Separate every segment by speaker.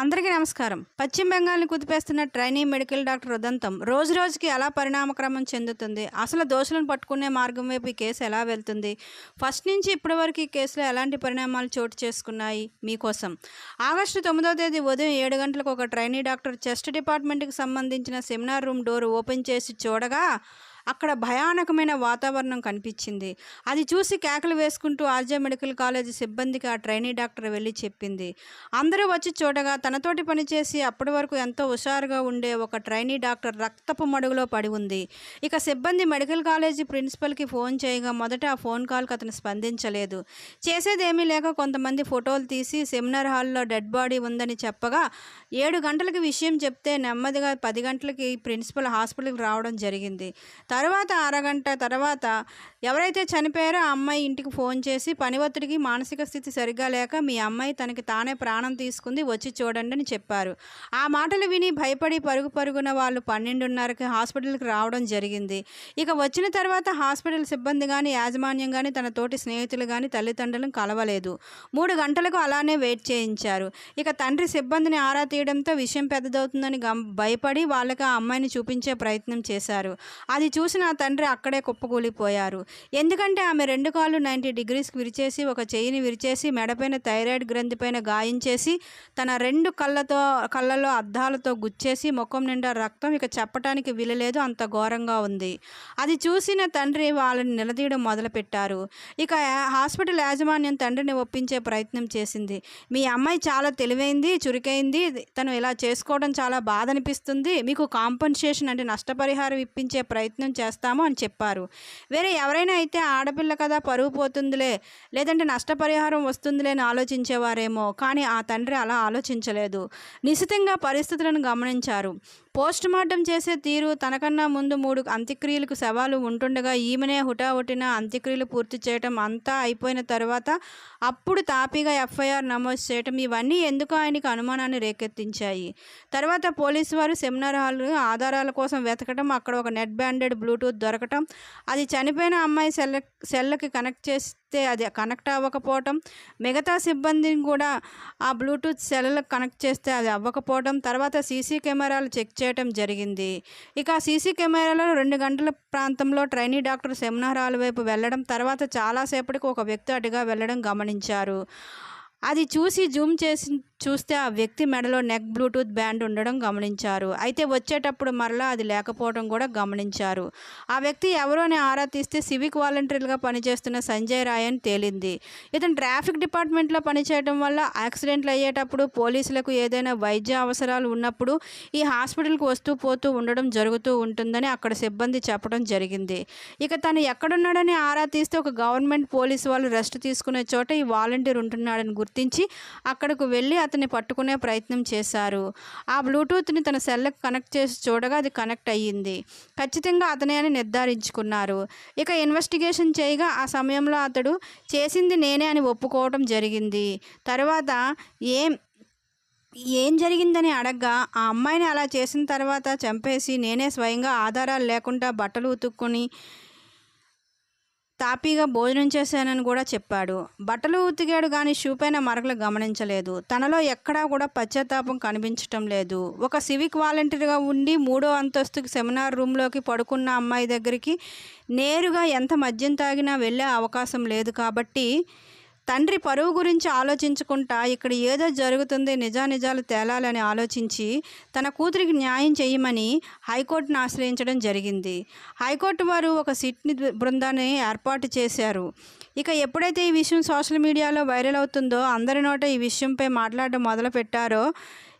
Speaker 1: అందరికీ నమస్కారం. పశ్చిమ బెంగాల్ని కుదిపేస్తున్న ట్రైనీ మెడికల్ డాక్టర్ ఉదంతం రోజు రోజుకి ఎలా పరిణామక్రమం చెందుతుంది? అసలు దోషులను పట్టుకునే మార్గం వైపు ఈ కేసు ఎలా వెళ్తుంది? ఫస్ట్ నుంచి ఇప్పటి వరకు ఈ కేసులో ఎలాంటి పరిణామాలు చోటు చేసుకున్నాయి? మీకోసం. ఆగస్టు తొమ్మిదవ తేదీ ఉదయం ఏడు గంటలకు ఒక ట్రైనీ డాక్టర్ చెస్ట్ డిపార్ట్మెంట్కి సంబంధించిన సెమినార్ రూమ్ డోర్ ఓపెన్ చేసి చూడగా అక్కడ భయానకమైన వాతావరణం కనిపించింది. అది చూసి కేకలు వేసుకుంటూ ఆర్జే మెడికల్ కాలేజ్ సిబ్బందికి ఆ ట్రైనీ డాక్టర్ వెళ్ళి చెప్పింది. అందరూ వచ్చి చూడగా తనతోటి పనిచేసి అప్పటి వరకు ఎంతో హుషారుగా ఉండే ఒక ట్రైనీ డాక్టర్ రక్తపు మడుగులో పడి ఉంది. ఇక సిబ్బంది మెడికల్ కాలేజీ ప్రిన్సిపల్కి ఫోన్ చేయగా మొదట ఆ ఫోన్ కాల్కి అతను స్పందించలేదు. చేసేదేమీ లేక కొంతమంది ఫోటోలు తీసి సెమినార్ హాల్లో డెడ్ బాడీ ఉందని చెప్పగా ఏడు గంటలకి విషయం చెప్తే నెమ్మదిగా పది గంటలకి ప్రిన్సిపల్ హాస్పిటల్కి రావడం జరిగింది. తర్వాత అరగంట తర్వాత ఎవరైతే చనిపోయారో ఆ అమ్మాయి ఇంటికి ఫోన్ చేసి పని ఒత్తిడికి మానసిక స్థితి సరిగ్గా లేక మీ అమ్మాయి తనకి తానే ప్రాణం తీసుకుంది వచ్చి చూడండి అని చెప్పారు. ఆ మాటలు విని భయపడి పరుగు పరుగున వాళ్ళు పన్నెండున్నరకి హాస్పిటల్కి రావడం జరిగింది. ఇక వచ్చిన తర్వాత హాస్పిటల్ సిబ్బంది కానీ యాజమాన్యం కానీ తన తోటి స్నేహితులు కానీ తల్లిదండ్రులను కలవలేదు. మూడు గంటలకు అలానే వెయిట్ చేయించారు. ఇక తండ్రి సిబ్బందిని ఆరా తీయడంతో విషయం పెద్దదవుతుందని గం భయపడి వాళ్ళకి ఆ అమ్మాయిని చూపించే ప్రయత్నం చేశారు. అది చూసిన తండ్రి అక్కడే కుప్పకూలిపోయారు. ఎందుకంటే ఆమె రెండు కాళ్ళు నైంటీ డిగ్రీస్కి విరిచేసి ఒక చెయ్యిని విరిచేసి మెడపైన థైరాయిడ్ గ్రంథిపైన గాయించేసి తన రెండు కళ్ళతో కళ్ళలో అద్దాలతో గుచ్చేసి ముఖం నిండా రక్తం ఇక చెప్పటానికి వీలలేదు అంత ఘోరంగా ఉంది. అది చూసిన తండ్రి వాళ్ళని నిలదీయడం మొదలుపెట్టారు. ఇక హాస్పిటల్ యాజమాన్యం తండ్రిని ఒప్పించే ప్రయత్నం చేసింది. మీ అమ్మాయి చాలా తెలివైంది చురుకైంది తను ఇలా చేసుకోవడం చాలా బాధ అనిపిస్తుంది మీకు కాంపన్సేషన్ అంటే నష్టపరిహారం ఇప్పించే ప్రయత్నం చేస్తాము అని చెప్పారు. వేరే ఎవరైనా అయితే ఆడపిల్ల కదా పరువు పోతుందిలే లేదంటే నష్టపరిహారం వస్తుందిలే అని ఆలోచించేవారేమో కానీ ఆ తండ్రి అలా ఆలోచించలేదు. నిశితంగా పరిస్థితులను గమనించారు. పోస్ట్ మార్టం చేసే తీరు తనకన్నా ముందు మూడు అంత్యక్రియలకు సవాలు ఉంటుండగా ఈమెనే హుటాహుటిన అంత్యక్రియలు పూర్తి చేయటం అంతా అయిపోయిన తర్వాత అప్పుడు తాపీగా ఎఫ్ఐఆర్ నమోదు చేయటం ఇవన్నీ ఎందుకు ఆయనకి అనుమానాన్ని రేకెత్తించాయి? తర్వాత పోలీసు వారు సెమినార్ హాల్ ఆధారాల కోసం వెతకటం అక్కడ ఒక నెట్ బ్యాండెడ్ బ్లూటూత్ దొరకటం అది చనిపోయిన అమ్మాయి సెల్ సెల్కి కనెక్ట్ చేసి చేస్తే అది కనెక్ట్ అవ్వకపోవటం మిగతా సిబ్బందిని కూడా ఆ బ్లూటూత్ సెల్లకు కనెక్ట్ చేస్తే అది అవ్వకపోవడం తర్వాత సీసీ కెమెరాలు చెక్ చేయటం జరిగింది. ఇక సీసీ కెమెరాలో రెండు గంటల ప్రాంతంలో ట్రైనీ డాక్టర్ సెమినార్ హాల్ వైపు వెళ్ళడం తర్వాత చాలాసేపటికి ఒక వ్యక్తి అటుగా వెళ్ళడం గమనించారు. అది చూసి జూమ్ చేసి చూస్తే ఆ వ్యక్తి మెడలో నెక్ బ్లూటూత్ బ్యాండ్ ఉండడం గమనించారు. అయితే వచ్చేటప్పుడు మరలా అది లేకపోవడం కూడా గమనించారు. ఆ వ్యక్తి ఎవరో అని ఆరా తీస్తే సివిక్ వాలంటీర్గా పనిచేస్తున్న సంజయ్ రాయ్ అని తేలింది. ఇతను ట్రాఫిక్ డిపార్ట్మెంట్లో పనిచేయడం వల్ల యాక్సిడెంట్లు అయ్యేటప్పుడు పోలీసులకు ఏదైనా వైద్య అవసరాలు ఉన్నప్పుడు ఈ హాస్పిటల్కి వస్తూ పోతూ ఉండడం జరుగుతూ ఉంటుందని అక్కడ సిబ్బంది చెప్పడం జరిగింది. ఇక తను ఎక్కడున్నాడని ఆరా తీస్తే ఒక గవర్నమెంట్ పోలీసు వాళ్ళు రెస్ట్ తీసుకునే చోట ఈ వాలంటీర్ ఉంటున్నాడని గుర్తించి అక్కడకు వెళ్ళి అతన్ని పట్టుకునే ప్రయత్నం చేశారు. ఆ బ్లూటూత్ని తన సెల్లకు కనెక్ట్ చేసి చూడగా అది కనెక్ట్ అయ్యింది. ఖచ్చితంగా అతనే అని నిర్ధారించుకున్నారు. ఇక ఇన్వెస్టిగేషన్ చేయగా ఆ సమయంలో అతడు చేసింది నేనే అని ఒప్పుకోవడం జరిగింది. తర్వాత ఏం ఏం జరిగిందని అడగ్గా ఆ అమ్మాయిని అలా చేసిన తర్వాత చంపేసి నేనే స్వయంగా ఆధారాలు లేకుండా బట్టలు ఉతుక్కుని తాపీగా భోజనం చేశానని కూడా చెప్పాడు. బట్టలు ఉతికాడు కానీ షూ పైన మరకలు గమనించలేదు. తనలో ఎక్కడా కూడా పశ్చాత్తాపం కనిపించటం లేదు. ఒక సివిక్ వాలంటీర్గా ఉండి మూడో అంతస్తుకి సెమినార్ రూమ్లోకి పడుకున్న అమ్మాయి దగ్గరికి నేరుగా ఎంత మద్యం తాగినా వెళ్ళే అవకాశం లేదు కాబట్టి తండ్రి పరువు గురించి ఆలోచించుకుంటా ఇక్కడ ఏదో జరుగుతుంది నిజానిజాలు తేలాలని ఆలోచించి తన కూతురికి న్యాయం చేయమని హైకోర్టును ఆశ్రయించడం జరిగింది. హైకోర్టు వారు ఒక సిట్ని బృందాన్ని ఏర్పాటు చేశారు. ఇక ఎప్పుడైతే ఈ విషయం సోషల్ మీడియాలో వైరల్ అవుతుందో అందరి నోట ఈ విషయంపై మాట్లాడడం మొదలుపెట్టారో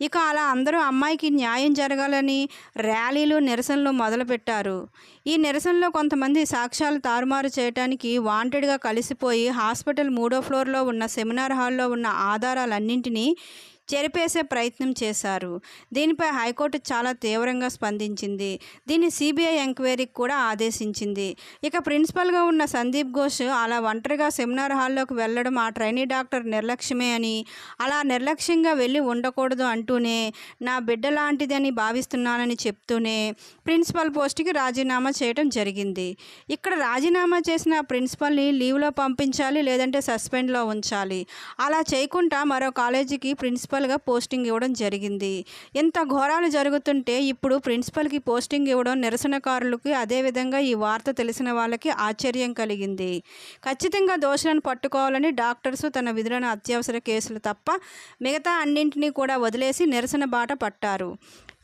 Speaker 1: ఇక అలా అందరూ అమ్మాయికి న్యాయం జరగాలని ర్యాలీలు నిరసనలు మొదలుపెట్టారు. ఈ నిరసనలో కొంతమంది సాక్ష్యాలు తారుమారు చేయడానికి వాంటెడ్గా కలిసిపోయి హాస్పిటల్ మూడో ఫ్లోర్లో ఉన్న సెమినార్ హాల్లో ఉన్న ఆధారాలన్నింటినీ చెరిపేసే ప్రయత్నం చేశారు. దీనిపై హైకోర్టు చాలా తీవ్రంగా స్పందించింది. దీన్ని సిబిఐ ఎంక్వైరీకి కూడా ఆదేశించింది. ఇక ప్రిన్సిపల్గా ఉన్న సందీప్ ఘోష్ అలా ఒంటరిగా సెమినార్ హాల్లోకి వెళ్ళడం ఆ ట్రైనీ డాక్టర్ నిర్లక్ష్యమే అని అలా నిర్లక్ష్యంగా వెళ్ళి ఉండకూడదు అంటూనే నా బిడ్డ లాంటిదని భావిస్తున్నానని చెప్తూనే ప్రిన్సిపల్ పోస్ట్కి రాజీనామా చేయడం జరిగింది. ఇక్కడ రాజీనామా చేసిన ప్రిన్సిపల్ని లీవ్లో పంపించాలి లేదంటే సస్పెండ్లో ఉంచాలి. అలా చేయకుండా మరో కాలేజీకి ప్రిన్సిపల్ ప్రిన్సిపల్గా పోస్టింగ్ ఇవ్వడం జరిగింది. ఇంత ఘోరాలు జరుగుతుంటే ఇప్పుడు ప్రిన్సిపల్కి పోస్టింగ్ ఇవ్వడం నిరసనకారులకి అదేవిధంగా ఈ వార్త తెలిసిన వాళ్ళకి ఆశ్చర్యం కలిగింది. ఖచ్చితంగా దోషులను పట్టుకోవాలని డాక్టర్స్ తన విధులను అత్యవసర కేసులు తప్ప మిగతా అన్నింటినీ కూడా వదిలేసి నిరసన బాట పట్టారు.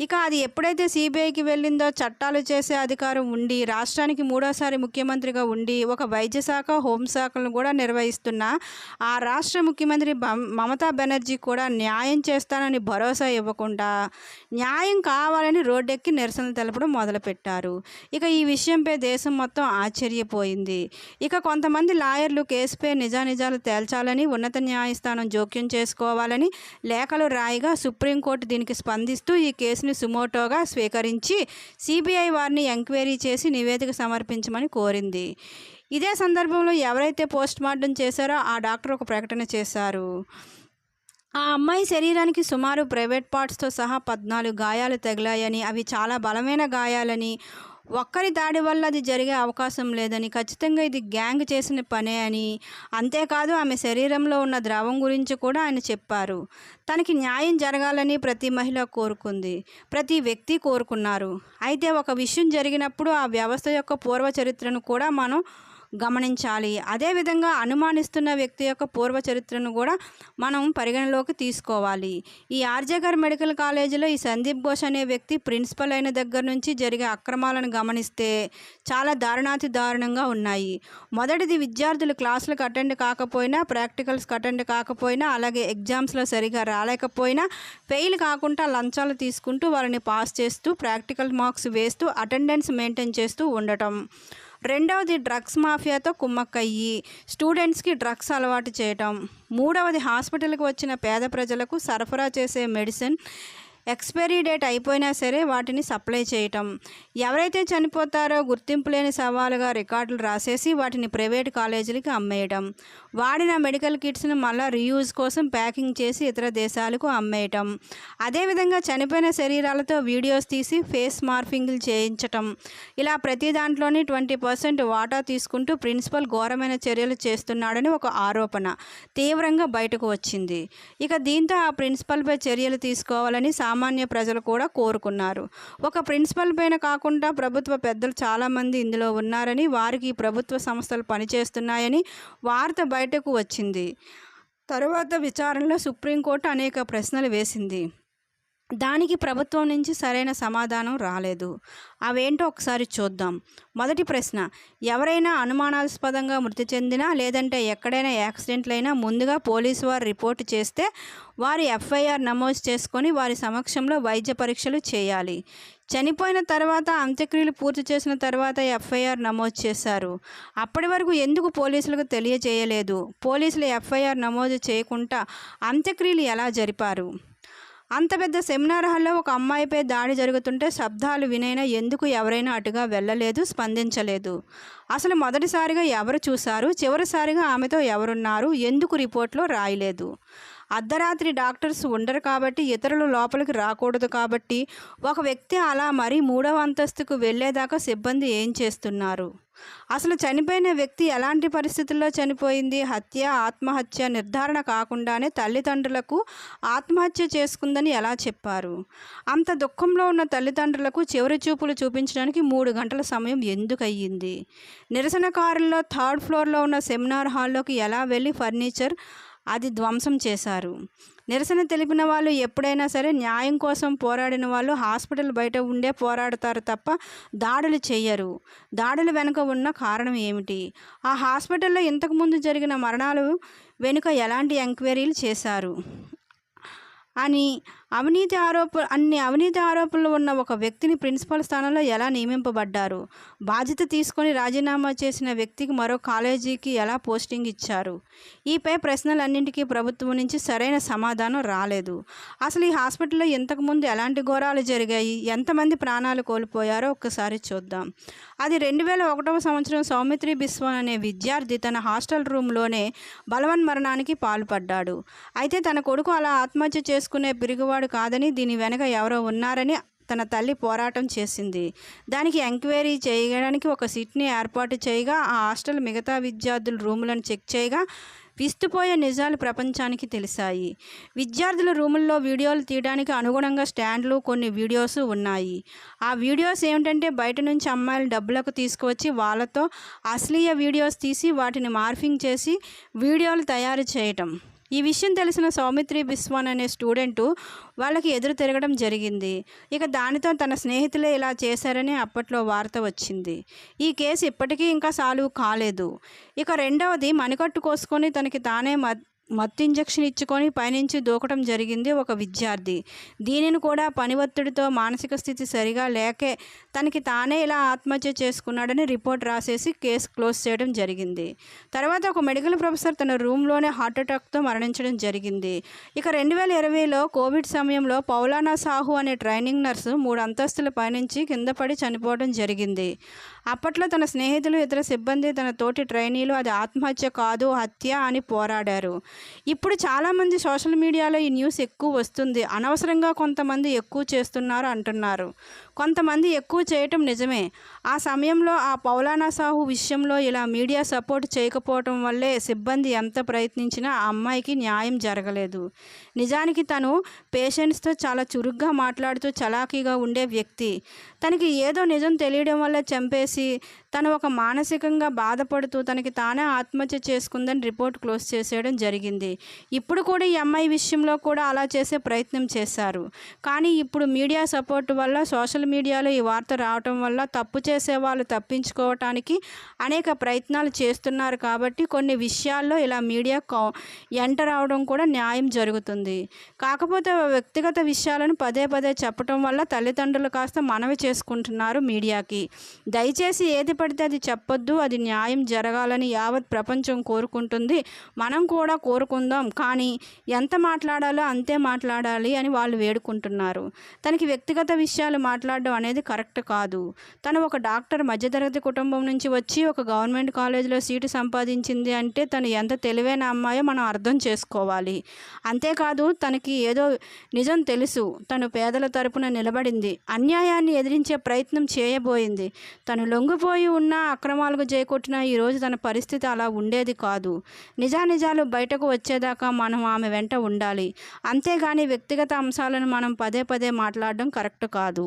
Speaker 1: ఇక అది ఎప్పుడైతే సిబిఐకి వెళ్ళిందో చట్టాలు చేసే అధికారం ఉండి రాష్ట్రానికి మూడోసారి ముఖ్యమంత్రిగా ఉండి ఒక వైద్య శాఖ హోంశాఖలను కూడా నిర్వహిస్తున్న ఆ రాష్ట్ర ముఖ్యమంత్రి మమతా బెనర్జీ కూడా న్యాయం చేస్తానని భరోసా ఇవ్వకుండా న్యాయం కావాలని రోడ్డెక్కి నిరసనలు తెలపడం మొదలుపెట్టారు. ఇక ఈ విషయంపై దేశం మొత్తం ఆశ్చర్యపోయింది. ఇక కొంతమంది లాయర్లు కేసుపై నిజానిజాలు తేల్చాలని ఉన్నత న్యాయస్థానం జోక్యం చేసుకోవాలని లేఖలు రాయిగా సుప్రీంకోర్టు దీనికి స్పందిస్తూ ఈ కేసుని సుమోటోగా స్వీకరించి సిబిఐ వారిని ఎంక్వైరీ చేసి నివేదిక సమర్పించమని కోరింది. ఇదే సందర్భంలో ఎవరైతే పోస్ట్ మార్టం చేశారో ఆ డాక్టర్ ఒక ప్రకటన చేశారు. ఆ అమ్మాయి శరీరానికి సుమారు ప్రైవేట్ పార్ట్స్తో సహా పద్నాలుగు గాయాలు తగిలాయని అవి చాలా బలమైన గాయాలని ఒక్కరి దాడి వల్ల అది జరిగే అవకాశం లేదని ఖచ్చితంగా ఇది గ్యాంగ్ చేసిన పనే అని అంతేకాదు ఆమె శరీరంలో ఉన్న ద్రవం గురించి కూడా ఆయన చెప్పారు. తనకి న్యాయం జరగాలని ప్రతి మహిళ కోరుకుంది ప్రతి వ్యక్తి కోరుకున్నారు. అయితే ఒక విషయం జరిగినప్పుడు ఆ వ్యవస్థ యొక్క పూర్వ చరిత్రను కూడా మనం గమనించాలి. అదేవిధంగా అనుమానిస్తున్న వ్యక్తి యొక్క పూర్వ చరిత్రను కూడా మనం పరిగణలోకి తీసుకోవాలి. ఈ ఆర్జేగర్ మెడికల్ కాలేజీలో ఈ సందీప్ ఘోష్ అనే వ్యక్తి ప్రిన్సిపల్ అయిన దగ్గర నుంచి జరిగే అక్రమాలను గమనిస్తే చాలా దారుణాతి దారుణంగా ఉన్నాయి. మొదటిది విద్యార్థులు క్లాసులకు అటెండ్ కాకపోయినా ప్రాక్టికల్స్కి అటెండ్ కాకపోయినా అలాగే ఎగ్జామ్స్లో సరిగా రాలేకపోయినా ఫెయిల్ కాకుండా లంచాలు తీసుకుంటూ వాళ్ళని పాస్ చేస్తూ ప్రాక్టికల్ మార్క్స్ వేస్తూ అటెండెన్స్ మెయింటైన్ చేస్తూ ఉండటం. రెండవది డ్రగ్స్ మాఫియాతో కుమ్మక్కయ్యి. స్టూడెంట్స్కి డ్రగ్స్ అలవాటు చేయటం. మూడవది హాస్పిటల్కి వచ్చిన పేద ప్రజలకు సరఫరా చేసే మెడిసిన్. ఎక్స్పైరీ డేట్ అయిపోయినా సరే వాటిని సప్లై చేయటం. ఎవరైతే చనిపోతారో గుర్తింపు లేని సవాలుగా రికార్డులు రాసేసి వాటిని ప్రైవేట్ కాలేజీలకి అమ్మేయటం. వాడిన మెడికల్ కిట్స్ని మళ్ళీ రీయూజ్ కోసం ప్యాకింగ్ చేసి ఇతర దేశాలకు అమ్మేయటం. అదేవిధంగా చనిపోయిన శరీరాలతో వీడియోస్ తీసి ఫేస్ మార్ఫింగ్లు చేయించటం. ఇలా ప్రతి దాంట్లోని ట్వంటీ పర్సెంట్ వాటా తీసుకుంటూ ప్రిన్సిపల్ ఘోరమైన చర్యలు చేస్తున్నాడని ఒక ఆరోపణ తీవ్రంగా బయటకు వచ్చింది. ఇక దీంతో ఆ ప్రిన్సిపల్పై చర్యలు తీసుకోవాలని సామాన్య ప్రజలు కూడా కోరుకున్నారు. ఒక ప్రిన్సిపల్ పైన కాకుండా ప్రభుత్వ పెద్దలు చాలామంది ఇందులో ఉన్నారని వారికి ప్రభుత్వ సంస్థలు పనిచేస్తున్నాయని వార్త బయటకు వచ్చింది. తరువాత విచారణలో సుప్రీంకోర్టు అనేక ప్రశ్నలు వేసింది. దానికి ప్రభుత్వం నుంచి సరైన సమాధానం రాలేదు. అవేంటో ఒకసారి చూద్దాం. మొదటి ప్రశ్న ఎవరైనా అనుమానాస్పదంగా మృతి చెందినా లేదంటే ఎక్కడైనా యాక్సిడెంట్లైనా ముందుగా పోలీసు వారు రిపోర్ట్ చేస్తే వారి ఎఫ్ఐఆర్ నమోదు చేసుకొని వారి సమక్షంలో వైద్య పరీక్షలు చేయాలి. చనిపోయిన తర్వాత అంత్యక్రియలు పూర్తి చేసిన తర్వాత ఎఫ్ఐఆర్ నమోదు చేశారు. అప్పటి వరకు ఎందుకు పోలీసులకు తెలియజేయలేదు? పోలీసులు ఎఫ్ఐఆర్ నమోదు చేయకుండా అంత్యక్రియలు ఎలా జరిపారు? అంత పెద్ద సెమినార్ హాల్లో ఒక అమ్మాయిపై దాడి జరుగుతుంటే శబ్దాలు వినైనా ఎందుకు ఎవరైనా అటుగా వెళ్ళలేదు స్పందించలేదు. అసలు మొదటిసారిగా ఎవరు చూశారు చివరిసారిగా ఆమెతో ఎవరున్నారు ఎందుకు రిపోర్ట్లో రాయలేదు. అర్ధరాత్రి డాక్టర్స్ ఉండరు కాబట్టి ఇతరులు లోపలికి రాకూడదు కాబట్టి ఒక వ్యక్తి అలా మరీ మూడవ అంతస్తుకు వెళ్ళేదాకా సిబ్బంది ఏం చేస్తున్నారు? అసలు చనిపోయిన వ్యక్తి ఎలాంటి పరిస్థితుల్లో చనిపోయింది? హత్య ఆత్మహత్య నిర్ధారణ కాకుండానే తల్లిదండ్రులకు ఆత్మహత్య చేసుకుందని ఎలా చెప్పారు? అంత దుఃఖంలో ఉన్న తల్లిదండ్రులకు చివరి చూపులు చూపించడానికి మూడు గంటల సమయం ఎందుకు అయ్యింది నిరసనకారుల్లో థర్డ్ ఫ్లోర్లో ఉన్న సెమినార్ హాల్లోకి ఎలా వెళ్ళి ఫర్నిచర్ అది ధ్వంసం చేశారు. నిరసన తెలిపిన వాళ్ళు ఎప్పుడైనా సరే న్యాయం కోసం పోరాడిన వాళ్ళు హాస్పిటల్ బయట ఉండే పోరాడతారు తప్ప దాడులు చేయరు దాడుల వెనుక ఉన్న కారణం ఏమిటి? ఆ హాస్పిటల్లో ఇంతకుముందు జరిగిన మరణాలు వెనుక ఎలాంటి ఎంక్వైరీలు చేశారు? అని అవినీతి ఆరోప అన్ని అవినీతి ఆరోపణలు ఉన్న ఒక వ్యక్తిని ప్రిన్సిపల్ స్థానంలో ఎలా నియమింపబడ్డారు? బాధ్యత తీసుకొని రాజీనామా చేసిన వ్యక్తికి మరో కాలేజీకి ఎలా పోస్టింగ్ ఇచ్చారు? ఈపై ప్రశ్నలన్నింటికీ ప్రభుత్వం నుంచి సరైన సమాధానం రాలేదు. అసలు ఈ హాస్పిటల్లో ఇంతకుముందు ఎలాంటి ఘోరాలు జరిగాయి? ఎంతమంది ప్రాణాలు కోల్పోయారో ఒక్కసారి చూద్దాం. అది రెండు వేల ఒకటవ సంవత్సరం సౌమిత్రి బిస్వాన్ అనే విద్యార్థి తన హాస్టల్ రూమ్లోనే బలవన్ మరణానికి పాల్పడ్డాడు. అయితే తన కొడుకు అలా ఆత్మహత్య చేసుకునే పిరుగువాడు కాదని దీని వెనక ఎవరో ఉన్నారని తన తల్లి పోరాటం చేసింది. దానికి ఎంక్వైరీ చేయడానికి ఒక సిట్ని ఏర్పాటు చేయగా ఆ హాస్టల్ మిగతా విద్యార్థుల రూములను చెక్ చేయగా విస్తుపోయే నిజాలు ప్రపంచానికి తెలిసాయి విద్యార్థుల రూముల్లో వీడియోలు తీయడానికి అనుగుణంగా స్టాండ్లు కొన్ని వీడియోస్ ఉన్నాయి. ఆ వీడియోస్ ఏమిటంటే బయట నుంచి అమ్మాయిలు డబ్బులకు తీసుకువచ్చి వాళ్ళతో అశ్లీయ వీడియోస్ తీసి వాటిని మార్ఫింగ్ చేసి వీడియోలు తయారు చేయటం. ఈ విషయం తెలిసిన సౌమిత్రి బిస్వాన్ అనే స్టూడెంటు వాళ్ళకి ఎదురు తిరగడం జరిగింది. ఇక దానితో తన స్నేహితులే ఇలా చేశారని అప్పట్లో వార్త వచ్చింది. ఈ కేసు ఇప్పటికీ ఇంకా సాల్వ్ కాలేదు. ఇక రెండవది మణికట్టు కోసుకొని తనకి తానే మత్తు ఇంజెక్షన్ ఇచ్చుకొని పైనుంచి దూకడం జరిగింది ఒక విద్యార్థి. దీనిని కూడా పని ఒత్తిడితో మానసిక స్థితి సరిగా లేకే తనకి తానే ఇలా ఆత్మహత్య చేసుకున్నాడని రిపోర్ట్ రాసేసి కేసు క్లోజ్ చేయడం జరిగింది. తర్వాత ఒక మెడికల్ ప్రొఫెసర్ తన రూమ్లోనే హార్ట్ అటాక్తో మరణించడం జరిగింది. ఇక రెండు వేల ఇరవైలో కోవిడ్ సమయంలో పౌలానా సాహు అనే ట్రైనింగ్ నర్సు మూడు అంతస్తుల పైనుంచి కింద పడి చనిపోవడం జరిగింది. అప్పట్లో తన స్నేహితులు ఇతర సిబ్బంది తన తోటి ట్రైనీలు అది ఆత్మహత్య కాదు హత్య అని పోరాడారు. ఇప్పుడు చాలామంది సోషల్ మీడియాలో ఈ న్యూస్ ఎక్కువ వస్తుంది. అనవసరంగా కొంతమంది ఎక్కువ చేస్తున్నారు అంటున్నారు. కొంతమంది ఎక్కువ చేయటం నిజమే. ఆ సమయంలో ఆ పౌలానా సాహు విషయంలో ఇలా మీడియా సపోర్ట్ చేయకపోవటం వల్లే సిబ్బంది ఎంత ప్రయత్నించినా ఆ అమ్మాయికి న్యాయం జరగలేదు. నిజానికి తను పేషెంట్స్తో చాలా చురుగ్గా మాట్లాడుతూ చలాకీగా ఉండే వ్యక్తి. తనకి ఏదో నిజం తెలియడం వల్ల చంపేసి kasi తను ఒక మానసికంగా బాధపడుతూ తనకి తానే ఆత్మహత్య చేసుకుందని రిపోర్ట్ క్లోజ్ చేసేయడం జరిగింది. ఇప్పుడు కూడా ఈ అమ్మాయి విషయంలో కూడా అలా చేసే ప్రయత్నం చేశారు. కానీ ఇప్పుడు మీడియా సపోర్ట్ వల్ల సోషల్ మీడియాలో ఈ వార్త రావటం వల్ల తప్పు చేసే వాళ్ళు తప్పించుకోవటానికి అనేక ప్రయత్నాలు చేస్తున్నారు కాబట్టి కొన్ని విషయాల్లో ఇలా మీడియా ఎంటర్ అవడం కూడా న్యాయం జరుగుతుంది. కాకపోతే వ్యక్తిగత విషయాలను పదే పదే చెప్పటం వల్ల తల్లిదండ్రులు కాస్త మనవి చేసుకుంటున్నారు మీడియాకి. దయచేసి ఏది పడితే అది చెప్పొద్దు అది న్యాయం జరగాలని యావత్ ప్రపంచం కోరుకుంటుంది. మనం కూడా కోరుకుందాం కానీ ఎంత మాట్లాడాలో అంతే మాట్లాడాలి అని వాళ్ళు వేడుకుంటున్నారు. తనకి వ్యక్తిగత విషయాలు మాట్లాడడం అనేది కరెక్ట్ కాదు. తను ఒక డాక్టర్ మధ్యతరగతి కుటుంబం నుంచి వచ్చి ఒక గవర్నమెంట్ కాలేజీలో సీటు సంపాదించింది అంటే తను ఎంత తెలివైన అమ్మాయో మనం అర్థం చేసుకోవాలి. అంతేకాదు తనకి ఏదో నిజం తెలుసు తను పేదల తరపున నిలబడింది అన్యాయాన్ని ఎదిరించే ప్రయత్నం చేయబోయింది. తను లొంగిపోయి ఉన్న అక్రమాలకు చేకొట్టిన ఈరోజు తన పరిస్థితి అలా ఉండేది కాదు. నిజానిజాలు బయటకు వచ్చేదాకా మనం ఆమె వెంట ఉండాలి. అంతేగాని వ్యక్తిగత అంశాలను మనం పదే పదే మాట్లాడడం కరెక్ట్ కాదు.